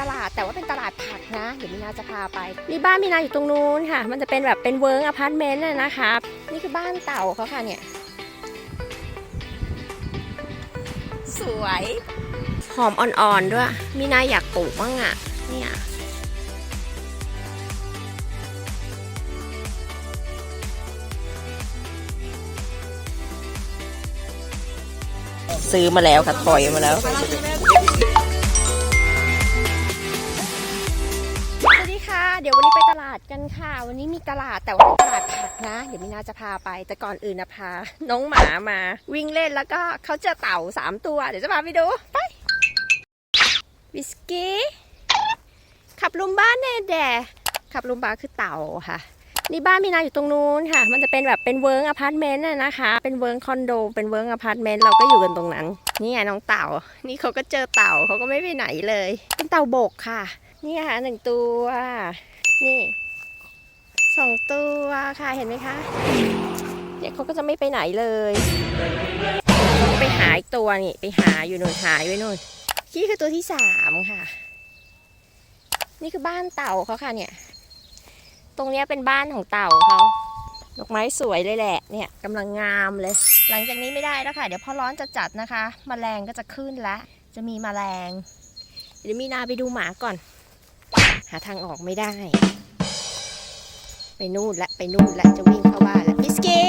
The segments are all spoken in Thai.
ตลาดแต่ว่าเป็นตลาดผักนะเดี๋ยวมีนาจะพาไปมีบ้านมีนาอยู่ตรงนู้นค่ะ มันจะเป็นแบบเป็นเวิร์กอพาร์ตเมนต์น่ะนะคะนี่คือบ้านเต่าเขาค่ะเนี่ย สวยหอมอ่อนๆด้วย มีนาอยากปลูกบ้างอะเนี่ยซื้อมาแล้วค่ะถอยมาแล้วาดกันค่ะ วันนี้มีตลาดแต่ว่าตลาดผักนะ เดี๋ยวมีนาจะพาไป แต่ก่อนอื่นนะพา น้องหมามา วิ่งเล่นแล้วก็เขาเจอเต่าสามตัว เดี๋ยวจะพาไปดูไปวิสกี้ขับลุมบ้านแน่แดขับลุมบ้าคือเต่าค่ะนี่บ้านมีนาอยู่ตรงนู้นค่ะ มันจะเป็นแบบเป็นเวิร์กอพาร์ตเมนต์น่ะนะคะ เป็นเวิร์กคอนโด เป็นเวิร์กอพาร์ตเมนต์ เราก็อยู่กันตรงนั้น นี่ไงน้องเต่า นี่เขาก็เจอเต่าเขาก็ไม่ไปไหนเลย เป็นเต่าบกค่ะ นี่ค่ะหนึ่งตัว นี่ สองตัวค่ะเห็นไหมคะเนี่ยเขาก็จะไม่ไปไหนเลยไปหาอีกตัวนี่ไปหาอยู่นู่นหายไว้นู่นนี่คือตัวที่สามค่ะ นี่คือบ้านเต่าเขาค่ะเนี่ย ตรงนี้เป็นบ้านของเต่าเขาดอกไม้สวยเลยแหละ เนี่ยกำลังงามเลย หลังจากนี้ไม่ได้แล้วค่ะ เดี๋ยวพอร้อนจะจัดนะคะมแมลงก็จะขึ้นและจะมีมแมลง เดี๋ยวมีนาไปดูหมาก่อน หาทางออกไม่ได้ ไปนู่นและไปนู่นและจะวิ่งเข้าบ้านแล้วพิสกี้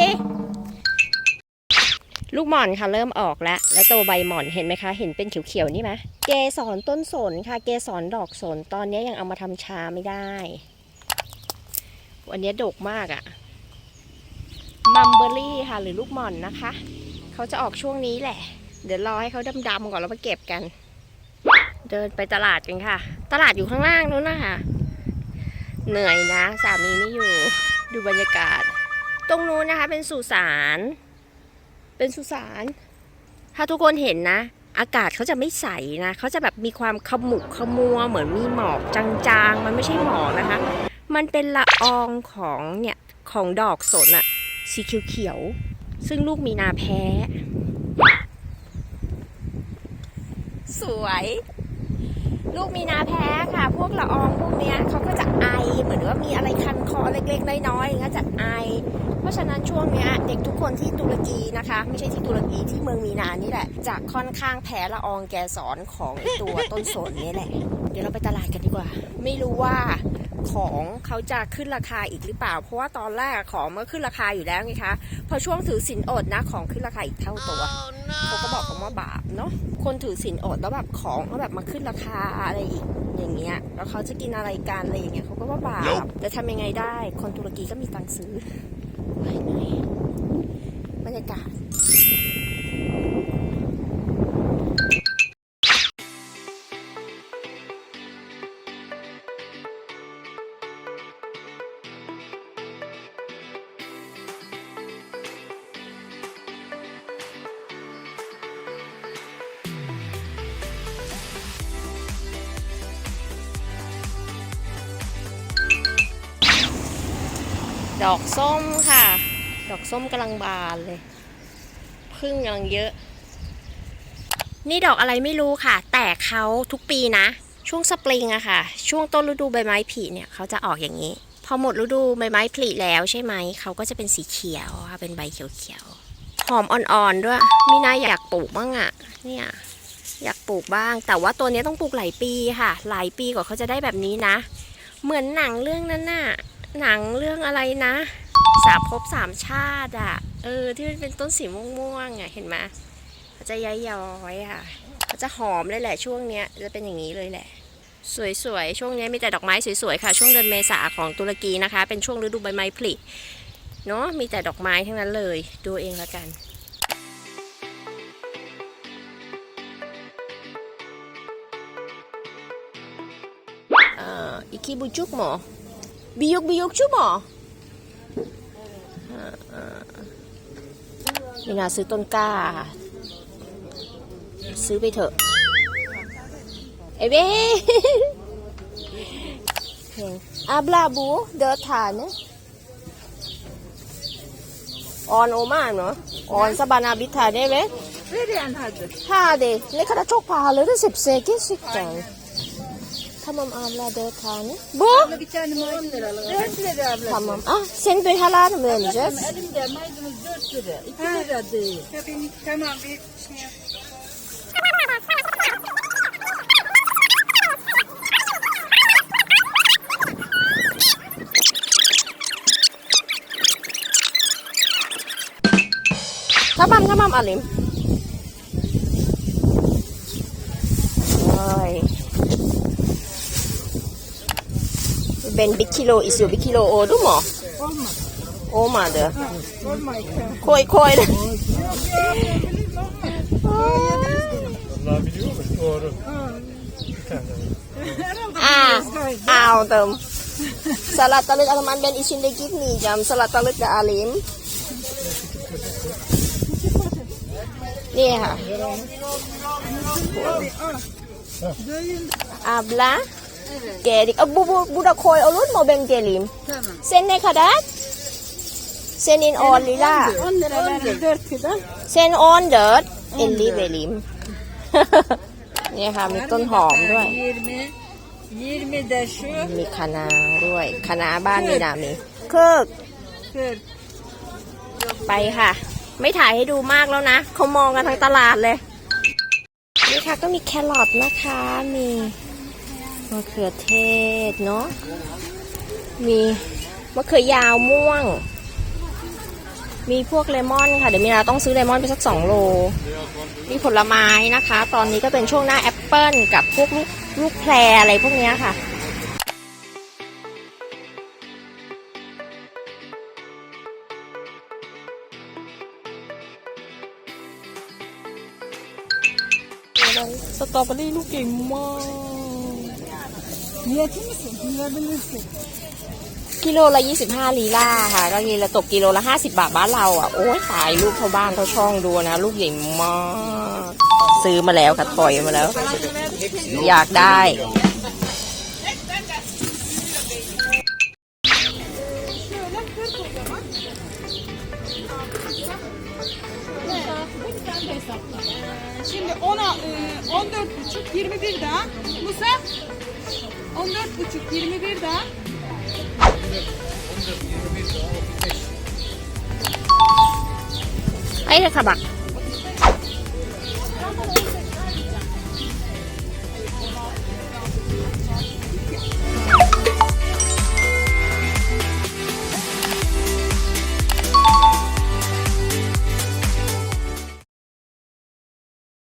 ลูกหม่อนค่ะเริ่มออกแล้ว แล้วตัวใบหม่อนเห็นไหมคะ เห็นเป็นเขียวๆนี่ไหมเกสรต้นสนค่ะ เกสรดอกสนตอนนี้ยังเอามาทำชาไม่ได้ วันนี้ดกมากอะมัมเบอรี่ค่ะ หรือลูกหม่อนนะคะ เขาจะออกช่วงนี้แหละ เดี๋ยวรอให้เขาดำๆก่อนแล้วมาเก็บกัน เดินไปตลาดกันค่ะ ตลาดอยู่ข้างล่างนู้นนะคะ เหนื่อยนะ สามีไม่อยู่ดูบรรยากาศ ตรงนู้นนะคะเป็นสุสานเป็นสุสานถ้าทุกคนเห็นนะ อากาศเขาจะไม่ใสนะเขาจะแบบมีความขมุกขมัว เหมือนมีหมอกจางๆ มันไม่ใช่หมอกนะคะ มันเป็นละอองของเนี่ยของดอกสนอะสีเขียวๆซึ่งลูกมีนาแพ้ สวย ลูกมีนาแพ้ค่ะ พวกละอองพวกเนี้ยเขาก็จะไอเหมือนว่ามีอะไรคันคอเล็กๆน้อยๆก็จะไอ เพราะฉะนั้นช่วงเนี้ยเด็กทุกคนที่ตุรกีนะคะ ไม่ใช่ที่ตุรกีที่เมืองมีนานี่แหละจะค่อนข้างแพ้ละอองแกสอนของตัวต้นสนนี่แหละ เดี๋ยวเราไปตลาดกันดีกว่า ไม่รู้ว่า ของเขาจะขึ้นราคาอีกหรือเปล่า เพราะว่าตอนแรกของมันก็ขึ้นราคาอยู่แล้วไงคะ พอช่วงถือสินอดนะของขึ้นราคาอีกเท่าตัวเขาก็บอกกันว่าบาปเนาะคนถือศีลอดแล้วแบบของก็แบบมาขึ้นราคาอะไรอีกอย่างเงี้ยแล้วเขาจะกินอะไรกันอะไรอย่างเงี้ยเขาก็ว่าบาปแต่ทำยังไงได้ คนตุรกีก็มีตังค์ซื้อเฮ้ยเหนื่อยบรรยากาศ ดอกส้มค่ะ ดอกส้มกำลังบานเลยพึ่งกำลังเยอะ นี่ดอกอะไรไม่รู้ค่ะ แต่เขาทุกปีนะ ช่วงสปริงอะค่ะ ช่วงต้นฤดูใบไม้ผลิเนี่ยเขาจะออกอย่างนี้ พอหมดฤดูใบไม้ผลิแล้วใช่ไหม เขาก็จะเป็นสีเขียวค่ะ เป็นใบเขียวๆ หอมอ่อนๆด้วย มีนาอยากปลูกบ้างอะเนี่ยอยากปลูกบ้าง แต่ว่าตัวนี้ต้องปลูกหลายปีค่ะ หลายปีกว่าเขาจะได้แบบนี้นะ เหมือนหนังเรื่องนั้นน่ะ หนังเรื่องอะไรนะ สามภพสามชาติอะ เออ ที่มันเป็นต้นสีม่วงๆอะเห็นไหมเขาจะย้อยๆอะเขาจะหอมเลยแหละช่วงเนี้ยจะเป็นอย่างนี้เลยแหละ สวยๆ ช่วงนี้มีแต่ดอกไม้สวยๆค่ะ ช่วงเดือนเมษาของตุรกีนะคะ เป็นช่วงฤดูใบไม้ผลิเนาะมีแต่ดอกไม้ทั้งนั้นเลย ดูเองละกันเอ่ออีคิบุจุกหมอ บิยุกบิยุกชุบหมออ่าอ่านี่นาซื้อต้นกล้า ซื้อไปเถอะ เอยเบ้อาบลาบูเดอฐานเนี่ยออนโอมานเนาะออนสบานาบิทาเนี่ยเว้ Veriyen hadi. Hadi ne kadar çok pahalı da sepse gerçekten. Tamam abla dört tane. Bu? Bir tane maydanoz 4 lira abla. Tamam. Ah senin duyhalarını mı vereceğiz? Elimde maydanoz 4 lira. 2 lira değil. Tabii tamam bir şey yap. Tamam tamam alayım. ben bir kilo istiyor. Bir kilo oldu mu? Olmadı. Olmadı. Olmadı. Koy koy. Allah biliyor mu? Doğru. Aa, aldım. Salatalık aman ben içinde gitmeyeceğim. Salatalık da alayım. Niye? Abla. Gerik. Aa, bu, bu, bu da koy olur mu ben geleyim? Tamam. Sen ne kadar? Senin 10 lira. 10 lira verin 4 kilo. Sen 14 50 vereyim เนี่ยค่ะมีต้นหอมด้วย 20 20 de şu มีคะน้าด้วยคะน้าบ้านมีนามีเคิก 40. ไปค่ะ ไม่ถ่ายให้ดูมากแล้วนะเขามองกันทั้งตลาดเลย นี่ค่ะก็มีแครอทนะคะมี มะเขือเทศเนาะ มีมะเขือยาวม่วง มีพวกเลมอนค่ะ เดี๋ยวมีนาต้องซื้อเลมอนไปสักสองโล มีผลไม้นะคะ ตอนนี้ก็เป็นช่วงหน้าแอปเปิลกับพวกลูกลูกแพรอะไรพวกนี้ค่ะสตรอเบอรี่ลูกเก่งมาก Niyeti misin? Yiyebilirsin. กิโลละ 25 ลีลาค่ะ ก็กิโลตกกิโลละ 50 บาทบ้านเราอะ โอ้ยตายลูกเท่าบ้านเท่าช่องดูนะ ลูกใหญ่มาก ซื้อมาแล้วค่ะถอยมาแล้ว อยากได้ Şimdi ona e, 14 buçuk 21 daha. Musa 14 buçuk 21 daha. ไอ้เลยค่ะบัก